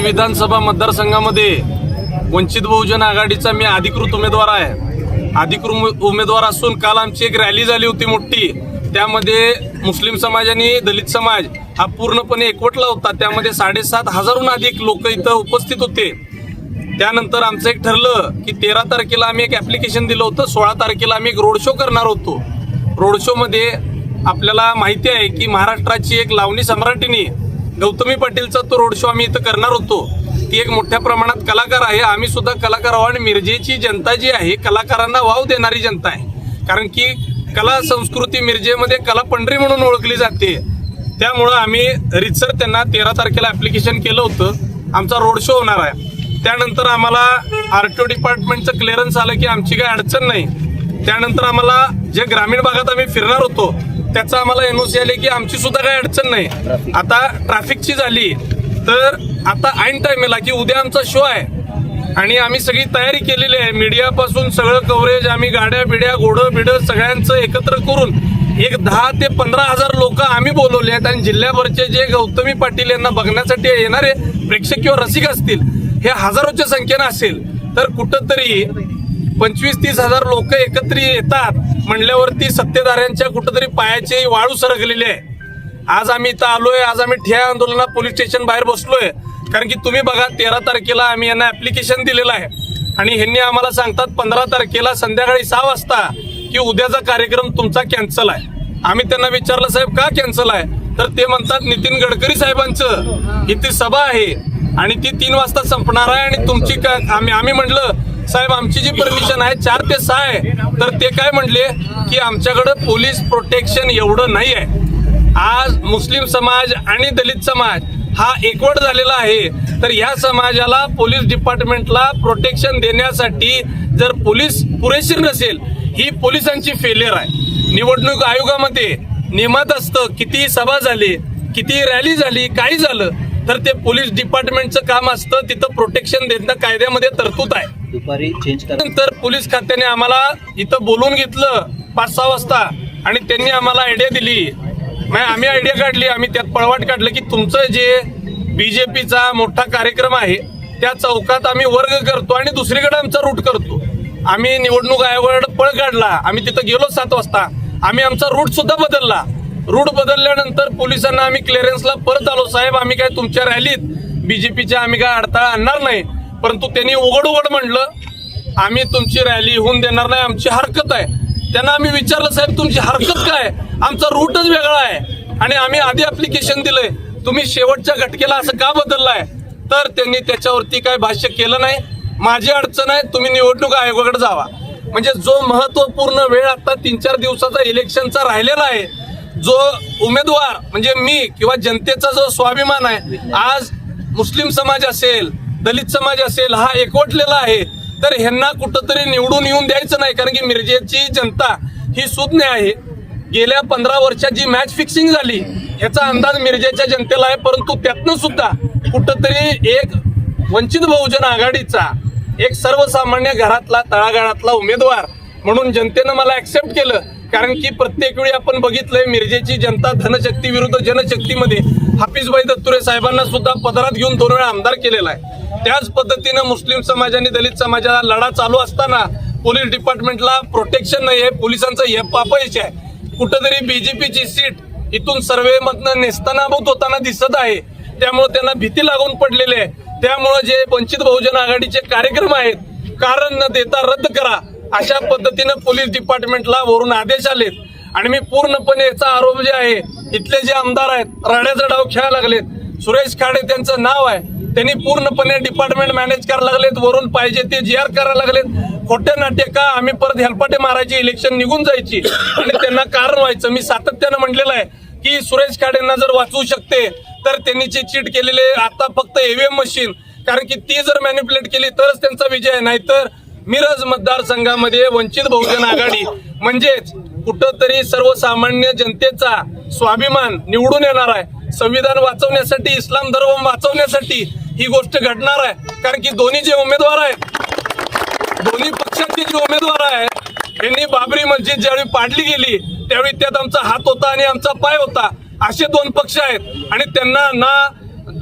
विधानसभा मतदारसंघामध्ये वंचित बहुजन आघाडीचा मी अधिकृत उमेदवार आहे. अधिकृत उमेदवार असून काल आमची एक रॅली झाली होती मोठी. त्यामध्ये मुस्लिम समाज आणि दलित समाज हा पूर्णपणे एकवटला होता. त्यामध्ये साडेसात हजारहून अधिक लोक इथं उपस्थित होते. त्यानंतर आमचं एक ठरलं की तेरा तारखेला आम्ही एक ॲप्लिकेशन दिलं होतं. सोळा तारखेला आम्ही एक रोड शो करणार होतो. रोड शोमध्ये आपल्याला माहिती आहे की महाराष्ट्राची एक लावणी सम्राटिनी गौतमी पाटीलचा तो रोड शो आम्ही इथं करणार होतो. ती एक मोठ्या प्रमाणात कलाकार आहे. आम्ही सुद्धा कलाकार आहोत आणि मिरजेची जनता जी आहे कलाकारांना वाव देणारी जनता आहे. कारण की कला संस्कृती मिरजेमध्ये कला पंढरी म्हणून ओळखली जाते. त्यामुळं आम्ही रितसर त्यांना तेरा तारखेला ॲप्लिकेशन केलं होतं. आमचा रोड शो होणार आहे. त्यानंतर आम्हाला आर टी ओ डिपार्टमेंटचं क्लिअरन्स आलं की आमची काही अडचण नाही. त्यानंतर आम्हाला जे ग्रामीण भागात आम्ही फिरणार होतो त्याचं आम्हाला एनओसी आले की आमची सुद्धा काही अडचण नाही. आता ट्रॅफिकची झाली तर आता ऐन टाइमला की उद्या आमचा शो आहे. आणि आम्ही सगळी तयारी केलेली आहे. मीडियापासून सगळं कव्हरेज आम्ही गाड्या बिड्या घोडं बिडं सगळ्यांचं एकत्र करून एक दहा ते पंधरा हजार लोक आम्ही बोलवले आहेत आणि जिल्ह्याभरचे जे गौतमी पाटील यांना बघण्यासाठी येणारे प्रेक्षक किंवा रसिक असतील हे हजारोच्या संख्येनं असेल. तर कुठंतरी पंचवीस तीस हजार लोक एकत्र येतात. म्हणल्यावरती सत्तेधाऱ्यांच्या कुठंतरी पायाची वाळू सरकलेली आहे. आज आम्ही इथं आलोय आज आम्ही ठिया आंदोलनात पोलीस स्टेशन बाहेर बसलोय. कारण की तुम्ही बघा तेरा तारखेला आम्ही यांना ऍप्लिकेशन दिलेलं आहे. आणि ह्यांनी आम्हाला सांगतात पंधरा तारखेला संध्याकाळी सहा वाजता की उद्याचा कार्यक्रम तुमचा कॅन्सल आहे. आम्ही त्यांना विचारलं साहेब का कॅन्सल आहे? तर ते म्हणतात नितीन गडकरी साहेबांचं. इथे सभा आहे आणि ती तीन वाजता संपणार आहे आणि तुमची आम्ही आम्ही म्हटलं साहेब आमची जी परमिशन आहे चार ते सहा आहे. तर ते काय म्हणले की आमच्याकडं पोलीस प्रोटेक्शन एवढं नाही आहे. आज मुस्लिम समाज आणि दलित समाज हा एकवट झालेला आहे. तर या समाजाला पोलीस डिपार्टमेंटला प्रोटेक्शन देण्यासाठी जर पोलीस पुरेशी नसेल ही पोलिसांची फेलियर आहे. निवडणूक आयोगामध्ये नियमात असतं किती सभा झाली किती रॅली झाली काही झालं तर ते पोलीस डिपार्टमेंटचं काम असतं तिथं प्रोटेक्शन देणं कायद्यामध्ये तरतूद आहे. दुपारी चेंज करा. नंतर पोलीस खात्याने आम्हाला इथं बोलून घेतलं पाच सहा वाजता आणि त्यांनी आम्हाला आयडिया दिली. नाही आम्ही आयडिया काढली आम्ही त्यात पळवाट काढलं की तुमचं जे बीजेपीचा मोठा कार्यक्रम आहे त्या चौकात आम्ही वर्ग करतो आणि दुसरीकडे आमचा रूट करतो. आम्ही निवडणूक आयोगाकडे पळ काढला आम्ही तिथं गेलो सात वाजता. आम्ही आमचा रूट सुद्धा बदलला. रूट बदलल्यानंतर पोलिसांना आम्ही क्लिअरन्सला परत आलो. साहेब आम्ही काय तुमच्या रॅलीत बीजेपीच्या आम्ही काय अडथळा आणणार नाही? परंतु त्यांनी उघड उघड म्हणलं आम्ही तुमची रॅली होऊन देणार नाही आमची हरकत आहे. त्यांना आम्ही विचारलं साहेब तुमची हरकत काय? आमचा रूटच वेगळा आहे. आणि आम्ही आधी अप्लिकेशन दिलंय तुम्ही शेवटच्या घटकेला असं का बदललाय? तर त्यांनी त्याच्यावरती काय भाष्य केलं नाही. माझी अडचण आहे तुम्ही निवडणूक आयोगाकडे जावा. म्हणजे जो महत्त्वपूर्ण वेळ आता तीन चार दिवसाचा इलेक्शनचा राहिलेला आहे जो उमेदवार म्हणजे मी किंवा जनतेचा जो स्वाभिमान आहे आज मुस्लिम समाज असेल दलित समाज असेल हा एकवटलेला आहे तर ह्यांना कुठंतरी निवडून येऊन द्यायचं नाही कारण की मिरजेची जनता ही सुज्ञ आहे. गेल्या पंधरा वर्षात जी मॅच फिक्सिंग झाली ह्याचा अंदाज मिरजेच्या जनतेला आहे परंतु त्यातनं सुद्धा कुठंतरी एक वंचित बहुजन आघाडीचा एक सर्वसामान्य घरातला तळागाळातला उमेदवार म्हणून जनतेनं मला ऍक्सेप्ट केलं. कारण की प्रत्येक वेळी आपण बघितलंय मिरजेची जनता धनशक्ती विरुद्ध जनशक्तीमध्ये. हाफिजभाई दत्तुरे साहेबांना सुद्धा पदरात घेऊन दोन वेळा आमदार केलेला आहे. त्याच पद्धतीनं मुस्लिम समाज आणि दलित समाजाला लढा चालू असताना पोलीस डिपार्टमेंटला प्रोटेक्शन नाही आहे पोलिसांचं हे अपयश आहे. कुठंतरी बीजेपीची सीट इथून सर्वेमधनं नेस्तानाभूत होताना दिसत आहे. त्यामुळे त्यांना भीती लागून पडलेली आहे. त्यामुळे जे वंचित बहुजन आघाडीचे कार्यक्रम आहेत कारण न देता रद्द करा. अशा पद्धतीनं पोलीस डिपार्टमेंटला वरून आदेश आलेत. आणि मी पूर्णपणे याचा आरोप जे आहे इथले जे आमदार आहेत राड्याचा डाव खेळायला लागलेत. सुरेश खाडे त्यांचं नाव आहे. त्यांनी पूर्णपणे डिपार्टमेंट मॅनेज करायला लागलेत वरून पाहिजे ते जी आर करायला लागलेत. खोट्या नाट्य का आम्ही परत हेलपाटे मारायची इलेक्शन निघून जायची. आणि त्यांना कारण व्हायचं. मी सातत्यानं म्हटलेलं आहे की सुरेश खाडेंना जर वाचवू शकते तर त्यांनी जे चीट केलेले आता फक्त एव्हीएम मशीन कारण की ती जर मॅनिप्युलेट केली तरच त्यांचा विजय आहे. नाहीतर मिरज मतदारसंघामध्ये वंचित बहुजन आघाडी म्हणजेच कुठंतरी सर्वसामान्य जनतेचा स्वाभिमान निवडून येणार आहे. संविधान वाचवण्यासाठी इस्लाम धर्म वाचवण्यासाठी ही गोष्ट घडणार आहे. कारण की दोन्ही जे उमेदवार आहेत दोन्ही पक्षाचे जे उमेदवार आहेत यांनी बाबरी मस्जिद ज्यावेळी पाडली गेली त्यावेळी त्यात आमचा हात होता आणि आमचा पाय होता. असे दोन पक्ष आहेत. आणि त्यांना ना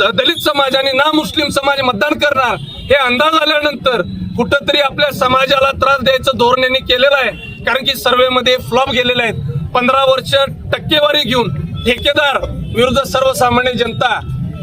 दलित समाज आणि ना मुस्लिम समाज मतदान करणार हे अंदाज आल्यानंतर कुठंतरी आपल्या समाजाला त्रास द्यायचं धोरण यांनी केलेलं आहे. कारण की सर्वेमध्ये फ्लॉप गेलेले आहेत. पंधरा वर्ष टक्केवारी घेऊन ठेकेदार विरुद्ध सर्वसामान्य जनता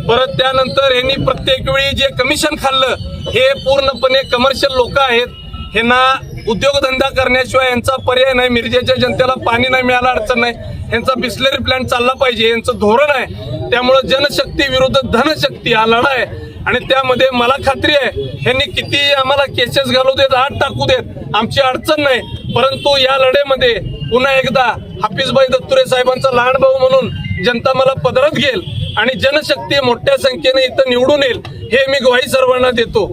परत त्यानंतर यांनी प्रत्येक वेळी जे कमिशन खाल्लं हे पूर्णपणे कमर्शियल लोक आहेत. ह्यांना उद्योगधंदा करण्याशिवाय यांचा पर्याय नाही मिरजेच्या जनतेला पाणी नाही मिळाला अडचण नाही. यांचा बिस्लरी प्लांट चालला पाहिजे यांचं धोरण आहे. त्यामुळं जनशक्ती विरुद्ध धनशक्ती हा लढा आहे. आणि त्यामध्ये मला खात्री आहे ह्यांनी किती आम्हाला केसेस घालू देत आत टाकू देत आमची अडचण नाही. परंतु या लढ्यामध्ये पुन्हा एकदा हाफिजभाई दत्तुरे साहेबांचा लहान भाऊ म्हणून जनता मला पदरत घेईल आणि जनशक्ती मोठ्या संख्येने इथं निवडून येईल हे मी ग्वाही सर्वांना देतो.